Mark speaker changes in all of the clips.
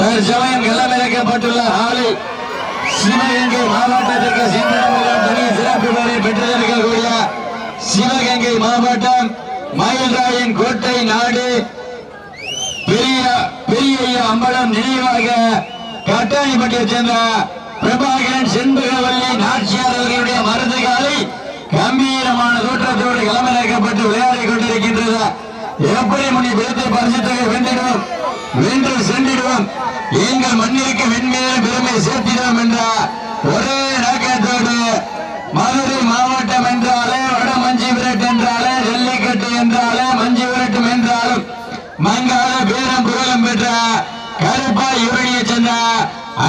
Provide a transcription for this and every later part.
Speaker 1: தற்சமயம் களமிறக்கப்பட்டுள்ள ஆளில் சிவகங்கை மாவட்டத்திற்கு சென்றவர்கள் தனி சிறப்பு பெயரை பெற்றிருக்கக்கூடிய சிவகங்கை மாவட்டம் மயில்ராயின் கோட்டை நாடு. பெரிய பெரிய அம்பலம் நினைவாக கட்டாணிப்பட்டியை சேர்ந்த பிரபாகரன் செண்பகவல்லி நாச்சியார் அவர்களுடைய மருது காலை கம்பீரமான தோற்றத்தோடு களமிறக்கப்பட்டு விளையாடி கொண்டிருக்கின்றது. எப்படி முனி விடத்தை பரிசு எங்கள் மண்ணிற்கு வெண்மையான பெருமை சேர்த்தினோம் என்ற ஒரே நோக்கத்தோடு மதுரை மாவட்டம் என்றாலே வட மஞ்சி விரட்டு என்றாலே ஜல்லிக்கட்டு என்றாலே மஞ்சி விரட்டும் என்றாலும் மங்காத பேரம் புகழும் பெற்ற கருப்பா யூரணியை சென்ற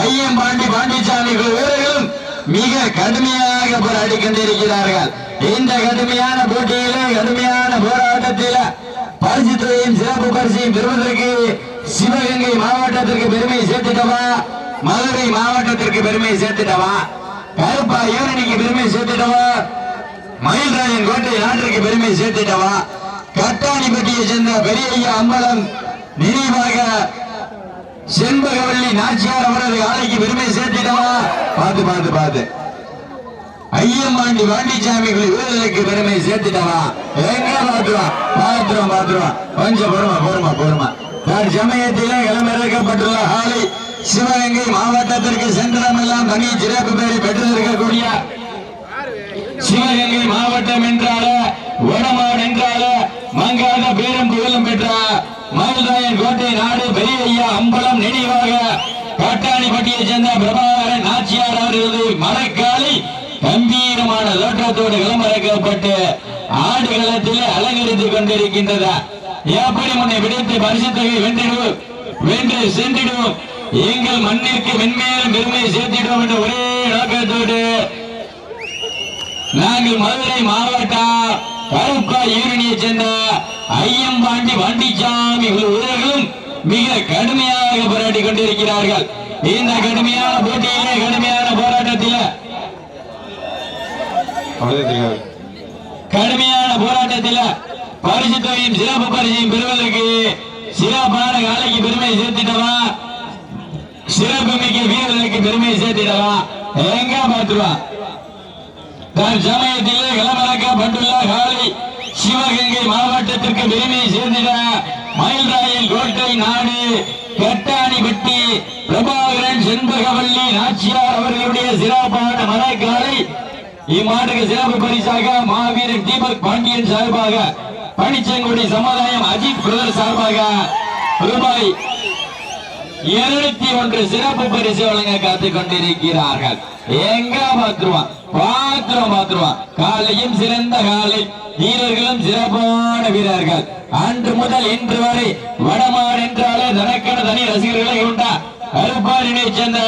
Speaker 1: ஐயம் பாண்டி பாண்டிச்சாமி வீரர்களும் மிக கடுமையாக போராடி கொண்டிருக்கிறார்கள். இந்த கடுமையான போட்டியிலே கடுமையான போராட்டத்தில பரிசு தொகையும் சிறப்பு பரிசையும் பெறுவதற்கு சிவகங்கை மாவட்டத்திற்கு பெருமை சேர்த்துட்டவா? மதுரை மாவட்டத்திற்கு பெருமை சேர்த்துட்டவா? கருப்பா யூரணிக்கு பெருமை சேர்த்துட்டவா? மயில்ராஜன் கோட்டை நாட்டிற்கு பெருமை சேர்த்துட்டவா? கட்டாணிப்பட்டியை சேர்ந்த பெரிய ஐயா அம்பலம் நினைவாக செண்பகவல்லி நாச்சியார் அவரது ஆலைக்கு பெருமை சேர்த்திட்டவா? பார்த்து பார்த்து பார்த்து. ஐயம்மாண்டி வாண்டிச்சாமி வீரர்களுக்கு பெருமை சேர்த்துட்டவா? எங்க பாத்துருவான் பாத்துருவான் பாத்துருவான் கொஞ்சம் பொறுமா பொறுமா பொறுமா. நான் சமயத்திலே களமிறக்கப்பட்டுள்ள ஆலை சிவகங்கை மாவட்டத்திற்கு சென்றமெல்லாம் தனி சிறப்பு பெயரை பெற்றிருக்கக்கூடிய சிவகங்கை மாவட்டம் என்றால வடமாடு என்றால மங்காத பேரும் புகழும் பெற்ற மயில்ராயன் கோட்டை நாடு பெரிய அம்பலம் நினைவாக பட்டாணிப்பட்டியை சேர்ந்த பிரபாகரன் நாச்சியார் அவர்களது மரக்காலை கம்பீரமான தோற்றத்தோடு களமிறக்கப்பட்டு ஆடுகளத்தில் அலங்கரித்துக் கொண்டிருக்கின்றன எப்படி முன்னை விடுத்து பரிசுத்தொகை வென்றிடுவோம் வென்று சென்றிடுவோம் எங்கள் மண்ணிற்கு மென்மேலும் பெருமை சேர்த்திடுவோம் என்ற ஒரே நோக்கத்தோடு நாங்கள் மதுரை மாவட்டம் கருப்பா ஈரணியை சேர்ந்த ஐயம்பாண்டி வண்டிச்சாமி வீரர்களும் மிக கடுமையாக போராடி கொண்டிருக்கிறார்கள். இந்த கடுமையான போட்டியிலே கடுமையான போராட்டத்தில் கடுமையான போராட்டத்தில் பரிசுத்தையும் சிறப்பு பரிசையும் பெறுவதற்கு சிறப்பான காலைக்கு பெருமையை சேர்த்திட்டவா சிறப்பு மிக்க வீரர்களுக்கு பெருமையை சேர்த்திடவா? எங்க பார்த்துருவா? தன் சமயத்திலே பட்டுள்ள காலை சிவகங்கை மாவட்டத்திற்கு பெருமையை சேர்ந்திட மயில்ராயன் கோட்டை நாடு கட்டாணிப்பட்டி பிரபாகரன் செண்பகவல்லி நாச்சியார் அவர்களுடைய சிறப்பான மரக்காலை. இம்மாட்டுக்கு சிறப்பு பரிசாக மாவீரன் தீபக் பாண்டியன் சார்பாக பனிச்சங்குடி சமுதாயம் அஜித் பிரதர் சார்பாக ரூபாய் இருநூத்தி ஒன்று சிறப்பு பரிசு வழங்க காத்துக் கொண்டிருக்கிறார்கள். எங்க பாத்துருவான் பாத்துருவான் பாத்துருவான் காலையும் சிறந்த காலை. வீரர்களும் சிறப்பான வீரர்கள். அன்று முதல் இன்று வரை வடமாடு என்றாலே தனக்கென தனி ரசிகர்களை உண்டா? கருப்பாடினை சேர்ந்த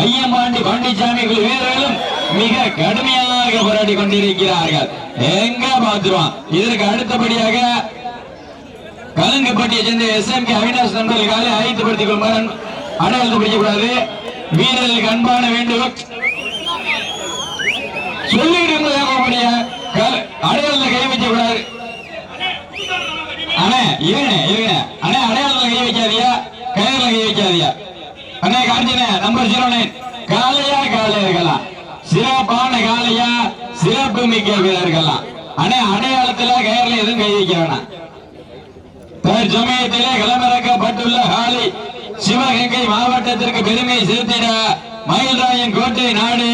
Speaker 1: ஐயம்பாண்டி பாண்டிச்சாமி வீரர்களும் மிக கடுமையாக போராடி கொண்டிருக்கிறார்கள். எங்க பாத்துருவான் இதற்கு அடுத்தபடியாக கலங்கப்பட்டியை சேர்ந்த எஸ் எம் கே அவினாஷ் நண்பர்களுக்காக காலை ஆயத்தப்படுத்திக் கொள்ளுமாறு அடையாளத்தை பிடிக்கக்கூடாது. வீரர்களுக்கு அன்பான வேண்டும் சொல்லிட்டு அடையாளத்தை கை வைக்க கூடாது அண்ணே இருங்க இருங்க அண்ணே அடையாளத்துல கை வைக்காதியா கயிறுல கை வைக்காதியா அண்ணே கார்த்தினே நம்பர் ஜீரோ நைன் காலையா காலையர்களா சிறப்பான காலையா சிறப்பு மிக்க வீரர்களா? அண்ணே அடையாளத்துல கயர்ல எதுவும் கை வைக்க வேணாம். தற்சமயத்திலே களமிறக்கப்பட்டுள்ள காலை சிவகங்கை மாவட்டத்திற்கு பெருமை சேர்த்திட மயில்ராயன் கோட்டை நாடு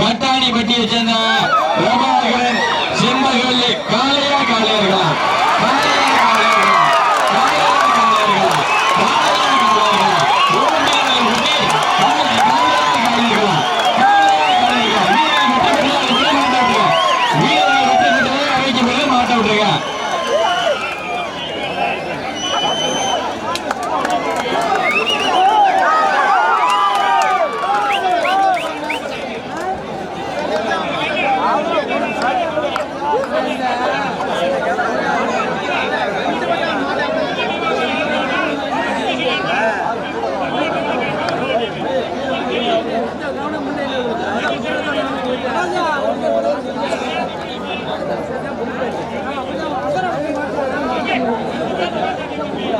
Speaker 1: கட்டாணிப்பட்டியை சேர்ந்த பிரபாகரன் செம்பகவல்லி காளையா காளையர்களா?